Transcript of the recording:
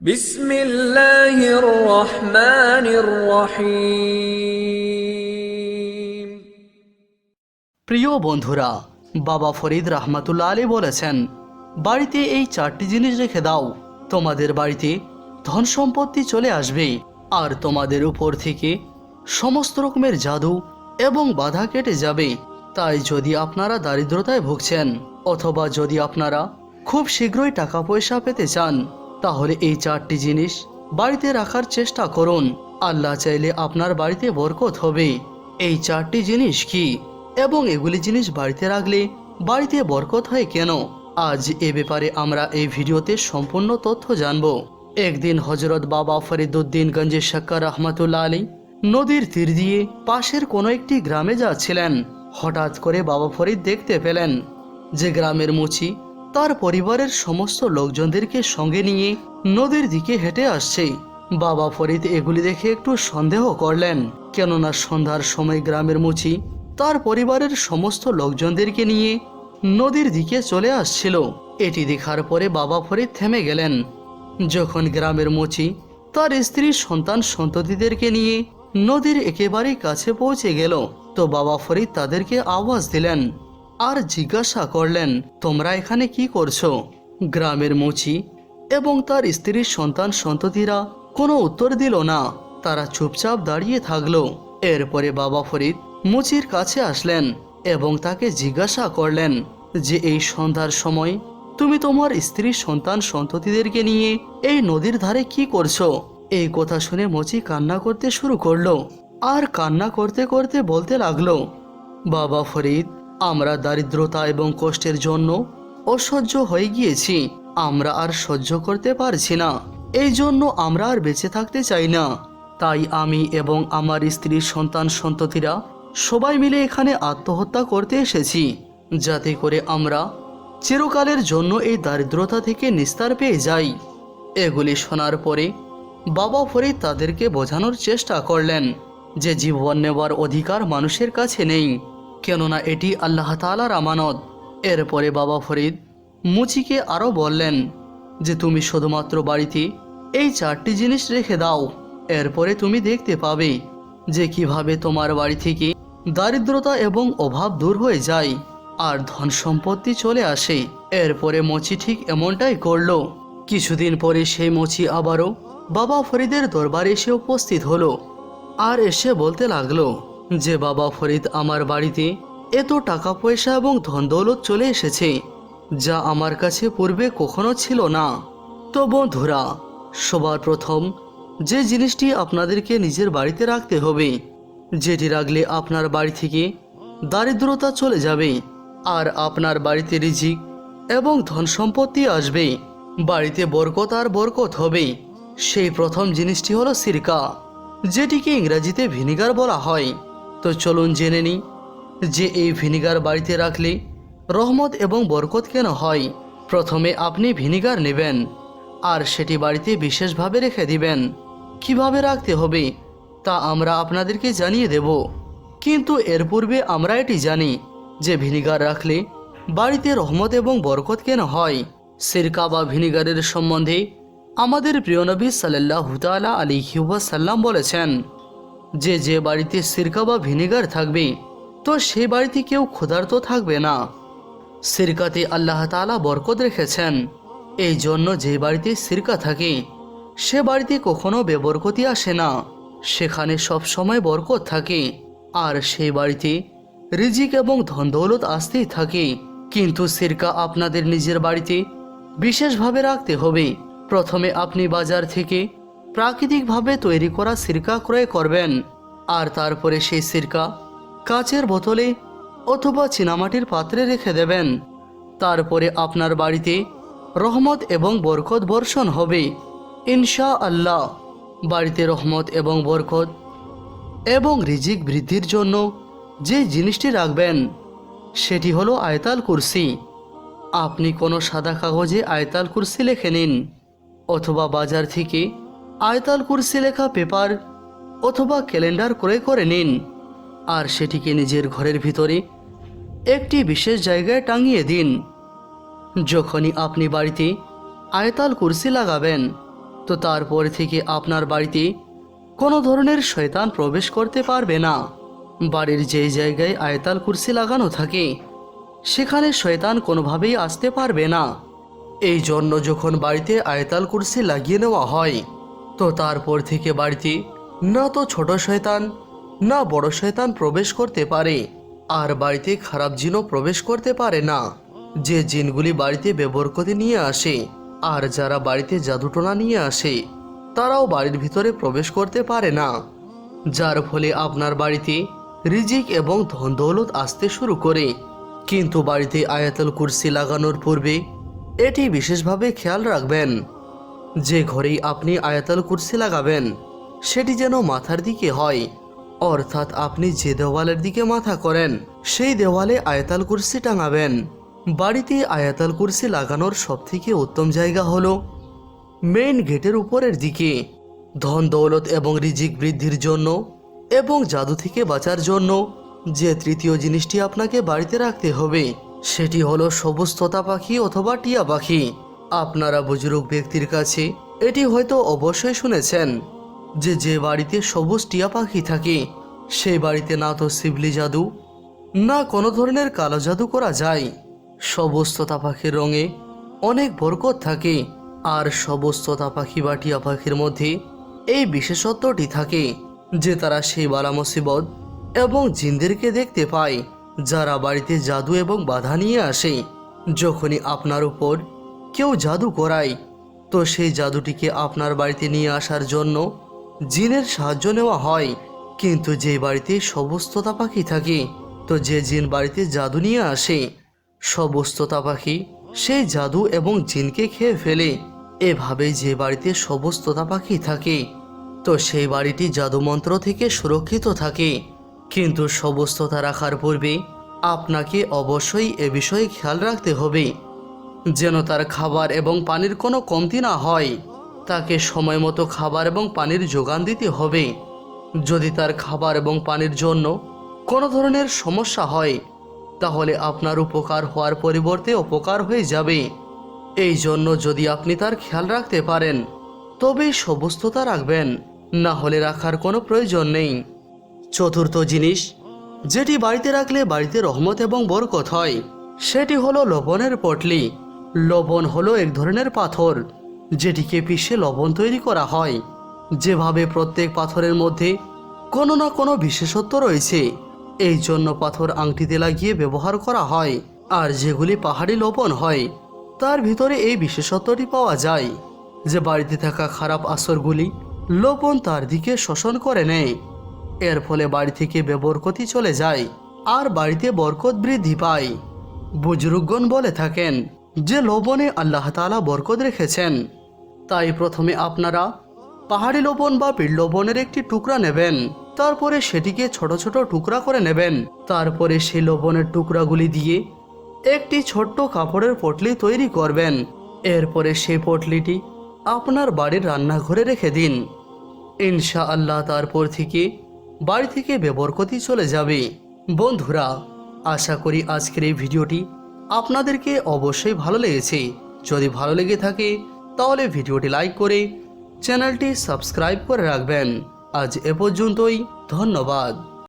বিসমিল্লাহির রহমানির রহিম। প্রিয় বন্ধুরা, বাবা ফরিদ রহমাতুল্লা আলী বলেছেন, বাড়িতে এই চারটি জিনিস রেখে দাও। তোমাদের বাড়িতে ধন সম্পত্তি চলে আসবে, আর তোমাদের উপর থেকে সমস্ত রকমের জাদু এবং বাধা কেটে যাবে। তাই যদি আপনারা দারিদ্রতায় ভুগছেন, অথবা যদি আপনারা খুব শীঘ্রই টাকা পয়সা পেতে চান তাহলে এই চারটি জিনিস বাড়িতে রাখার চেষ্টা করুন। আল্লাহ চাইলে আপনার বাড়িতে বরকত হবে। এই চারটি জিনিস কি? এবং এগুলি জিনিস বাড়িতে রাখলে বাড়িতে বরকত হয় কেন? আজ এ ব্যাপারে আমরা এই ভিডিওতে সম্পূর্ণ তথ্য জানব। একদিন হজরত বাবা ফরিদুদ্দিন গঞ্জে শাক্কার রহমাতুল্লাহ আলী নদীর তীর দিয়ে পাশের কোনো একটি গ্রামে যাচ্ছিলেন। হঠাৎ করে বাবা ফরিদ দেখতে পেলেন। যে গ্রামের মুচি তার পরিবারের সমস্ত লোকজনদেরকে সঙ্গে নিয়ে নদীর দিকে হেঁটে আসছে। বাবা ফরিদ এগুলি দেখে একটু সন্দেহ করলেন, কেননা সন্ধ্যার সময় গ্রামের মুচি তার পরিবারের সমস্ত লোকজনদেরকে নিয়ে নদীর দিকে চলে আসছিল। এটি দেখার পরে বাবা ফরিদ থেমে গেলেন। যখন গ্রামের মুচি তার স্ত্রী সন্তান সন্ততিদেরকে নিয়ে নদীর একেবারেই কাছে পৌঁছে গেল, তো বাবা ফরিদ তাদেরকে আওয়াজ দিলেন। আর জিজ্ঞাসা করলেন, তোমরা এখানে কি করছ? গ্রামের মুচি এবং তার স্ত্রীর সন্তান সন্ততিরা কোনো উত্তর দিল না। তারা চুপচাপ দাঁড়িয়ে থাকল। এরপরে বাবা ফরিদ মুচির কাছে আসলেন এবং তাকে জিজ্ঞাসা করলেন যে, এই সন্ধ্যার সময় তুমি তোমার স্ত্রীর সন্তান সন্ততিদেরকে নিয়ে এই নদীর ধারে কি করছ? এই কথা শুনে মুচি কান্না করতে শুরু করল আর কান্না করতে করতে বলতে লাগল, বাবা ফরিদ আমরা দারিদ্রতা এবং কষ্টের জন্য অসহ্য হয়ে গিয়েছি। আমরা আর সহ্য করতে পারছি না। এই জন্য আমরা আর বেঁচে থাকতে চাই না। তাই আমি এবং আমার স্ত্রীর সন্তান, সন্ততিরা সবাই মিলে এখানে আত্মহত্যা করতে এসেছি, যাতে করে আমরা চিরকালের জন্য এই দারিদ্রতা থেকে নিস্তার পেয়ে যাই। এগুলি শোনার পরে বাবা ফরিদ তাদেরকে বোঝানোর চেষ্টা করলেন যে জীবন নেওয়ার অধিকার মানুষের কাছে নেই। কেননা এটি আল্লাহ তালার আমানত। এরপরে বাবা ফরিদ মুচিকে আরও বললেন যে, তুমি শুধুমাত্র বাড়িতে এই চারটি জিনিস রেখে দাও। এরপরে তুমি দেখতে পাবে যে, কীভাবে তোমার বাড়ি থেকে দারিদ্রতা এবং অভাব দূর হয়ে যায় আর ধন সম্পত্তি চলে আসে। এরপরে মচি ঠিক এমনটাই করল। কিছুদিন পরে সেই মচি আবারও বাবা ফরিদের দরবারে এসে উপস্থিত হলো আর এসে বলতে লাগল যে বাবা ফরিদ আমার বাড়িতে এত টাকা পয়সা এবং ধন দৌলত চলে এসেছে, যা আমার কাছে পূর্বে কখনো ছিল না। তো বন্ধুরা, সবার প্রথম যে জিনিসটি আপনাদেরকে নিজের বাড়িতে রাখতে হবে, যেটি রাখলে আপনার বাড়ি থেকে দারিদ্রতা চলে যাবে আর আপনার বাড়িতে রিজিক এবং ধন সম্পত্তি আসবে, বাড়িতে বরকত আর বরকত হবে। সেই প্রথম জিনিসটি হলো সিরকা, যেটিকে ইংরাজিতে ভিনিগার বলা হয়। তো চলুন জেনে নিই যে এই ভিনিগার বাড়িতে রাখলে রহমত এবং বরকত কেন হয়। প্রথমে আপনি ভিনিগার নেবেন, আর সেটি বাড়িতে বিশেষভাবে রেখে দিবেন। কীভাবে রাখতে হবে তা আমরা আপনাদেরকে জানিয়ে দেব। কিন্তু এর পূর্বে আমরা এটি জানি যে ভিনিগার রাখলে বাড়িতে রহমত এবং বরকত কেন হয়। সিরকা বা ভিনিগারের সম্বন্ধে আমাদের প্রিয় নবী সাল্লাহ তালা আলী সাল্লাম বলেছেন যে যে বাড়িতে সিরকা বা ভিনিগার থাকবে তো সে বাড়িতে কেউ ক্ষুধার্ত থাকবে না। সিরকাতে আল্লাহ তালা বরকত রেখেছেন। এই জন্য যে বাড়িতে সিরকা থাকে, সে বাড়িতে কখনো বেবরকতি আসে না। সেখানে সব সময় বরকত থাকে। আর সেই বাড়িতে রিজিক এবং ধন দৌলত আসতেই থাকে। কিন্তু সিরকা আপনাদের নিজের বাড়িতে বিশেষভাবে রাখতে হবে। প্রথমে আপনি বাজার থেকে প্রাকৃতিকভাবে তৈরি করা সিরকা ক্রয় করবেন। আর তারপরে সেই সিরকা কাচের বোতলে অথবা চীনামাটির পাত্রে রেখে দেবেন। তারপরে আপনার বাড়িতে রহমত এবং বরকত বর্ষণ হবে। ইনশা আল্লাহ বাড়িতে রহমত এবং বরকত এবং রিজিক বৃদ্ধির জন্য যে জিনিসটি রাখবেন, সেটি হলো আয়তাল কুরসি। আপনি কোনো সাদা কাগজে আয়তাল কুরসি লিখে নিন অথবা বাজার থেকে আয়তাল কুরসি লেখা পেপার অথবা ক্যালেন্ডার ক্রয় করে নিন, আর সেটিকে নিজের ঘরের ভিতরে একটি বিশেষ জায়গায় টাঙিয়ে দিন। যখনই আপনি বাড়িতে আয়তাল কুরসি লাগাবেন, তো তারপর থেকে আপনার বাড়িতে কোনো ধরনের শয়তান প্রবেশ করতে পারবে না। বাড়ির যেই জায়গায় আয়তাল কুরসি লাগানো থাকে, সেখানে শয়তান কোনোভাবেই আসতে পারবে না। এই জন্য যখন বাড়িতে আয়তাল কুরসি লাগিয়ে নেওয়া হয় তো তারপর থেকে বাড়িতে না তো ছোট শয়তান, না বড় শয়তান প্রবেশ করতে পারে। আর বাড়িতে খারাপ জিনও প্রবেশ করতে পারে না। যে জিনগুলি বাড়িতে বেবরকতি নিয়ে আসে, আর যারা বাড়িতে জাদুটোনা নিয়ে আসে, তারাও বাড়ির ভিতরে প্রবেশ করতে পারে না। যার ফলে আপনার বাড়িতে রিজিক এবং ধন দৌলত আসতে শুরু করে। কিন্তু বাড়িতে আয়াতুল কুরসি লাগানোর পূর্বে এটি বিশেষভাবে খেয়াল রাখবেন। যে ঘরেই আপনি আয়াতুল কুরসি লাগাবেন, সেটি যেন মাথার দিকে হয়। অর্থাৎ আপনি যে দেওয়ালের দিকে মাথা করেন, সেই দেওয়ালে আয়াতাল কুরসি টাঙাবেন। বাড়িতে আয়াতাল কুরসি লাগানোর সবথেকে উত্তম জায়গা হলো মেইন গেটের উপরের দিকে। ধন দৌলত এবং রিজিক বৃদ্ধির জন্য এবং জাদু থেকে বাঁচার জন্য যে তৃতীয় জিনিসটি আপনাকে বাড়িতে রাখতে হবে, সেটি হলো সবুজ তোতা পাখি অথবা টিয়া পাখি। আপনারা বুজুর্গ ব্যক্তির কাছে এটি হয়তো অবশ্যই শুনেছেন যে যে বাড়িতে সবুজ টিয়া পাখি থাকে সেই বাড়িতে না তো শিবলি জাদু, না কোনো ধরনের কালো জাদু করা যায়। সবুজ তোতা পাখির রঙে অনেক বরকত থাকে আর সবুজ তোতা পাখি বা টিয়া পাখির মধ্যে এই বিশেষত্বটি থাকে যে তারা সেই বালা মুসিবত এবং জিনদেরকে দেখতে পায়, যারা বাড়িতে জাদু এবং বাধা নিয়ে আসে। যখনই আপনার উপর কেউ জাদু করায়। তো সেই জাদুটিকে আপনার বাড়িতে নিয়ে আসার জন্য জিনের সাহায্য নেওয়া হয়। কিন্তু যে বাড়িতে সবস্ততা পাখি থাকে, তো যে জিন বাড়িতে জাদু নিয়ে আসে, সবস্ততা পাখি সেই জাদু এবং জিনকে খেয়ে ফেলে। এভাবে যে বাড়িতে সবস্ততা পাখি থাকে, তো সেই বাড়িটি জাদুমন্ত্র থেকে সুরক্ষিত থাকে। কিন্তু সবস্ততা রাখার পূর্বে আপনাকে অবশ্যই এ বিষয়ে খেয়াল রাখতে হবে। যেন তার খাবার এবং পানির কোনো কমতি না হয়। তাকে সময় মতো খাবার এবং পানির যোগান দিতে হবে। যদি তার খাবার এবং পানির জন্য কোনো ধরনের সমস্যা হয়, তাহলে আপনার উপকার হওয়ার পরিবর্তে অপকার হয়ে যাবে। এই জন্য যদি আপনি তার খেয়াল রাখতে পারেন তবেই সবুস্ততা রাখবেন, না হলে রাখার কোনো প্রয়োজন নেই। চতুর্থ জিনিস, যেটি বাড়িতে রাখলে বাড়িতে রহমত এবং বরকত হয়, সেটি হলো লবণের পটলি। লবণ হলো এক ধরনের পাথর, যেটিকে পিষে লবণ তৈরি করা হয়। যেভাবে প্রত্যেক পাথরের মধ্যে কোনো না কোনো বিশেষত্ব রয়েছে, এই জন্য পাথর আংটিতে লাগিয়ে ব্যবহার করা হয়। আর যেগুলি পাহাড়ি লবণ হয়, তার ভিতরে এই বিশেষত্বটি পাওয়া যায়, যে বাড়িতে থাকা খারাপ আসরগুলি লবণ তার দিকে শোষণ করে নেয়। এর ফলে বাড়ি থেকে বেবরকতি চলে যায়, আর বাড়িতে বরকত বৃদ্ধি পায়। বুজরুগণ বলে থাকেন যে লবণে আল্লাহ তাআলা বরকত রেখেছেন, তাই প্রথমে আপনারা পাহাড়ি লবণ বা পিঠ লবণের একটি টুকরা নেবেন, তারপরে সেটিকে ছোট ছোট টুকরা করে নেবেন, তারপরে সেই লবণের টুকরাগুলি দিয়ে একটি ছোট্ট কাপড়ের পটলি তৈরি করবেন, এরপরে সেই পটলিটি আপনার বাড়ির রান্নাঘরে রেখে দিন। ইনশা আল্লাহ তারপর থেকে বাড়ি থেকে বেবরকতি চলে যাবে। বন্ধুরা, আশা করি আজকের এই ভিডিওটি আপনাদেরকে অবশ্যই ভালো লেগেছে। যদি ভালো লেগে থাকে, তাহলে ভিডিওটি লাইক করে চ্যানেলটি সাবস্ক্রাইব করে রাখবেন। আজ এ পর্যন্তই, ধন্যবাদ।